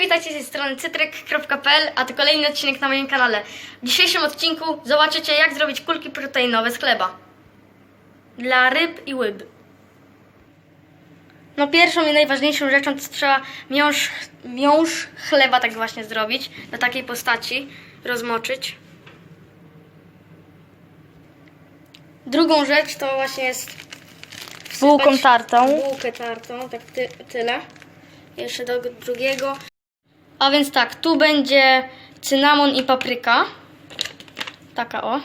witajcie z tej strony cytryk.pl, a to kolejny odcinek na moim kanale. W dzisiejszym odcinku zobaczycie jak zrobić kulki proteinowe z chleba. Dla ryb i łyb. No pierwszą i najważniejszą rzeczą to trzeba miąższ, miąższ chleba tak właśnie zrobić, na takiej postaci, rozmoczyć. Drugą rzecz to właśnie jest Bułką tartą. Bułkę tartą, tak ty, tyle. Jeszcze do drugiego. A więc tak, tu będzie cynamon i papryka. Taka o.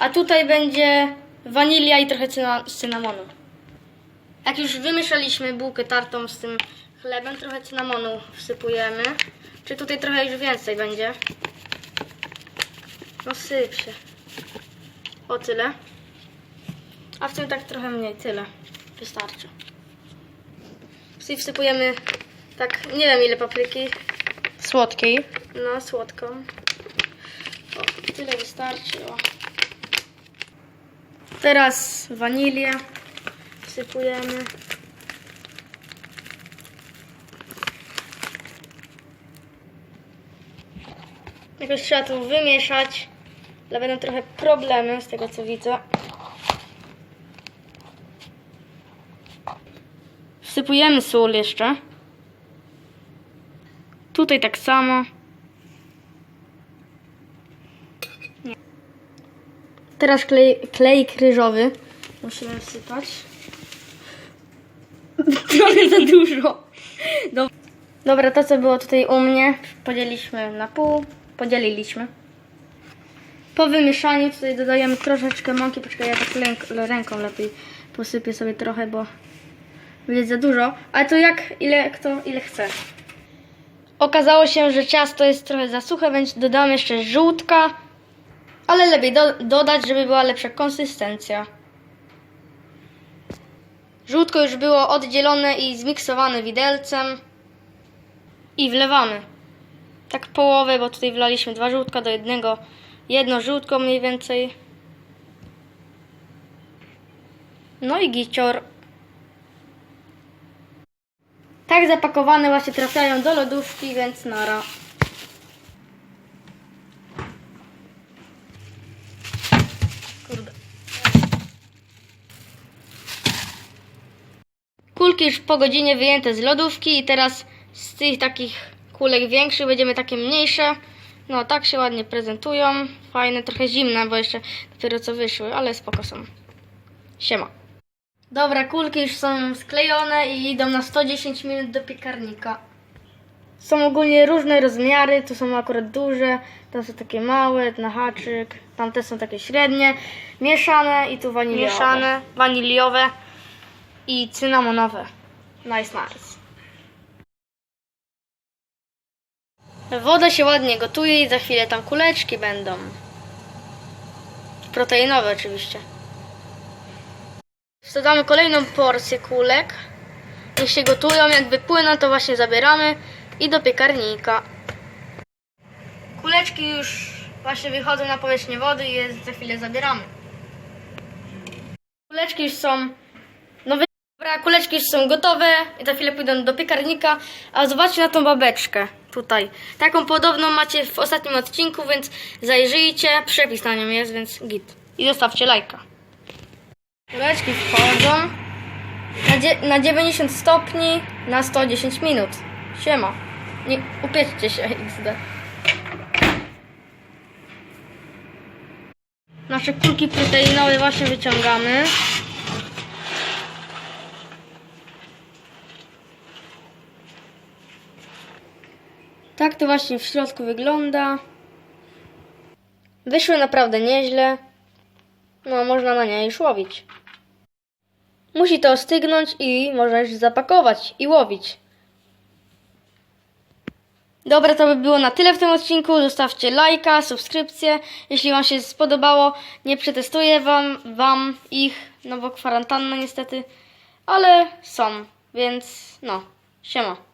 A tutaj będzie wanilia i trochę cyna, cynamonu. Jak już wymieszaliśmy bułkę tartą z tym chlebem, trochę cynamonu wsypujemy. Czy tutaj trochę już więcej będzie? No syp się. O tyle. A w tym tak trochę mniej, tyle. Wystarczy. Wsypujemy tak, nie wiem ile papryki. Słodkiej. No, słodką. O, tyle wystarczy. O. Teraz wanilię wsypujemy. Jakoś trzeba tu wymieszać, ale będą trochę problemy z tego co widzę. Wsypujemy sól jeszcze. Tutaj tak samo. Teraz klej, klej ryżowy. Musimy wsypać. Trochę za dużo. Dob- Dobra, to co było tutaj u mnie, podzieliliśmy na pół. Podzieliliśmy. Po wymieszaniu tutaj dodajemy troszeczkę mąki. Poczekaj, ja tak ręk- ręką lepiej posypię sobie trochę, bo będzie za dużo. Ale to jak, ile kto, ile chce. Okazało się, że ciasto jest trochę za suche, więc dodam jeszcze żółtka, ale lepiej do, dodać, żeby była lepsza konsystencja. Żółtko już było oddzielone i zmiksowane widelcem i wlewamy. Tak połowę, bo tutaj wlaliśmy dwa żółtka do jednego, jedno żółtko mniej więcej. No i gicior. Tak zapakowane właśnie trafiają do lodówki, więc nara. Kurde. Kulki już po godzinie wyjęte z lodówki i teraz z tych takich kulek większych będziemy takie mniejsze. No tak się ładnie prezentują. Fajne, trochę zimne, bo jeszcze dopiero co wyszły, ale spoko są. Siema. Dobra, kulki już są sklejone i idą na 110 minut do piekarnika. Są ogólnie różne rozmiary, tu są akurat duże, tam są takie małe, na haczyk, tamte są takie średnie, mieszane i tu waniliowe. Mieszane, waniliowe i cynamonowe. Nice, nice. Woda się ładnie gotuje i za chwilę tam kuleczki będą. Proteinowe oczywiście. Dodamy kolejną porcję kulek. Niech się gotują, jak wypłyną, to właśnie zabieramy i do piekarnika. Kuleczki już właśnie wychodzą na powierzchnię wody i je za chwilę zabieramy. Kuleczki już są. No dobra, kuleczki już są gotowe i za chwilę pójdą do piekarnika. A zobaczcie na tą babeczkę tutaj. Taką podobną macie w ostatnim odcinku, więc zajrzyjcie. Przepis na nią jest, więc git. I zostawcie lajka. Kuleczki wchodzą na, na 90 stopni na 110 minut. Siema. Nie upieczcie się XD. Nasze kulki proteinowe właśnie wyciągamy. Tak to właśnie w środku wygląda. Wyszły naprawdę nieźle. No, można na nie już łowić. Musi to ostygnąć i możesz zapakować i łowić. Dobra, to by było na tyle w tym odcinku. Zostawcie lajka, subskrypcję. Jeśli Wam się spodobało, nie przetestuję Wam, wam ich, no bo kwarantanna niestety, ale są, więc no, siema.